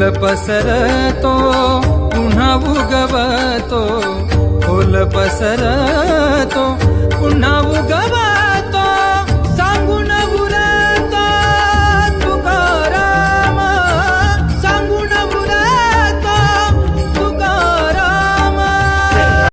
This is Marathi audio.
खोल पसरतो पुन्हा उगवतो. खोल पसरतो